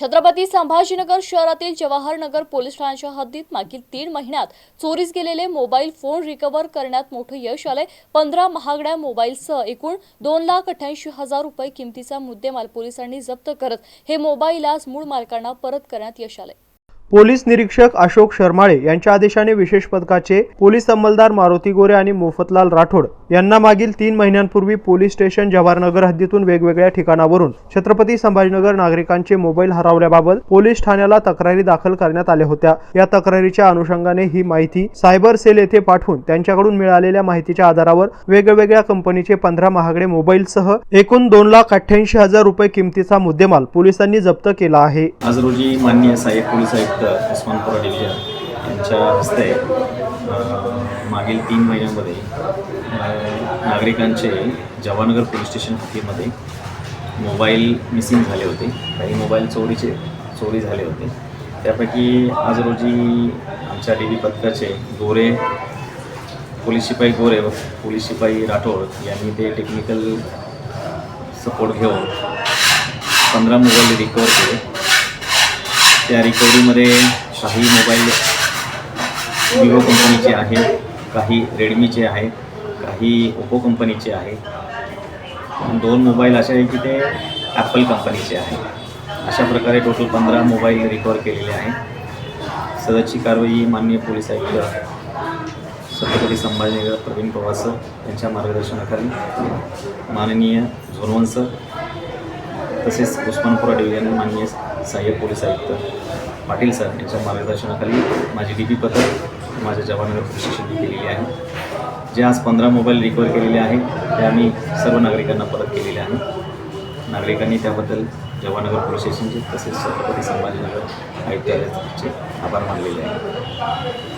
छत्रपती संभाजीनगर शहरातील जवाहरनगर पोलीस ठाण्याच्या हद्दीत मागील तीन महिन्यात चोरीस गेलेले मोबाईल फोन रिकव्हर करण्यात मोठं यश आलंय. पंधरा महागड्या मोबाईलसह एकूण दोन लाख अठ्ठ्याऐंशी हजार रुपये किमतीचा मुद्देमाल पोलिसांनी जप्त करत हे मोबाईल आज मूळ मालकांना परत करण्यात यश आले पोलीस निरीक्षक अशोक शर्माळे यांच्या आदेशाने विशेष पथकाचे पोलीस अंमलदार मारुती गोरे आणि मोफतलाल राठोड यांना मागील तीन महिन्यांपूर्वी पोलीस स्टेशन जवाहरनगर हद्दीतून वेगवेगळ्या ठिकाणावरून छत्रपती संभाजीनगर नागरिकांचे मोबाईल हरवल्याबाबत पोलीस ठाण्याला तक्रारी दाखल करण्यात आल्या होत्या. या तक्रारीच्या अनुषंगाने ही माहिती सायबर सेल येथे पाठवून त्यांच्याकडून मिळालेल्या माहितीच्या आधारावर वेगवेगळ्या कंपनीचे पंधरा महागडे मोबाईलसह एकूण दोन लाख अठ्ठ्याऐंशी हजार रुपये किमतीचा मुद्देमाल पोलिसांनी जप्त केला आहे. आज रोजी माननीय पोलीस आयुक्त उस्मानपुरा डिव्हिजन यांच्या हस्ते मागील तीन महिन्यामध्ये नागरिकांचे जवानगर पोलीस स्टेशन हद्दीमध्ये मोबाईल मिसिंग झाले होते. काही मोबाईल चोरीचे चोरी झाले होते. त्यापैकी आज रोजी आमच्या डी बी पथकाचे गोरे पोलीस शिपाई गोरे व पोलीस शिपाई राठोड यांनी ते टेक्निकल सपोर्ट घेऊन पंधरा मोबाईल रिकवर केले. त्या रिकवरीमध्ये काही मोबाईल विवो कंपनीचे आहेत काही रेडमीचे आहेत काही ओप्पो कंपनीचे आहेत. दोन मोबाईल असे आहेत की ते ॲपल कंपनीचे आहेत. अशा प्रकारे टोटल पंधरा मोबाईल रिकवर केलेले आहेत. सदरची कारवाई माननीय पोलीस आयुक्त छत्रपती संभाजीनगर प्रवीण पवार सर यांच्या मार्गदर्शनाखाली माननीय झोनवन सर तसेच उस्मानपुरा डिव्हिजन माननीय सहाय्यक पोलीस आयुक्त पाटील सर यांच्या मार्गदर्शनाखाली माझी डी पी पथक माझ्या जवानगर प्रशिक्षण केलेली आहे. जे आज पंधरा मोबाईल रिकवर केलेले आहे ते आम्ही सर्व नागरिकांना परत केलेले आहे नागरिकांनी त्याबद्दल जवानगर पोलीस स्टेशनचे तसेच छत्रपती संभाजीनगर आयुक्तालयाचे आभार मानलेले आहे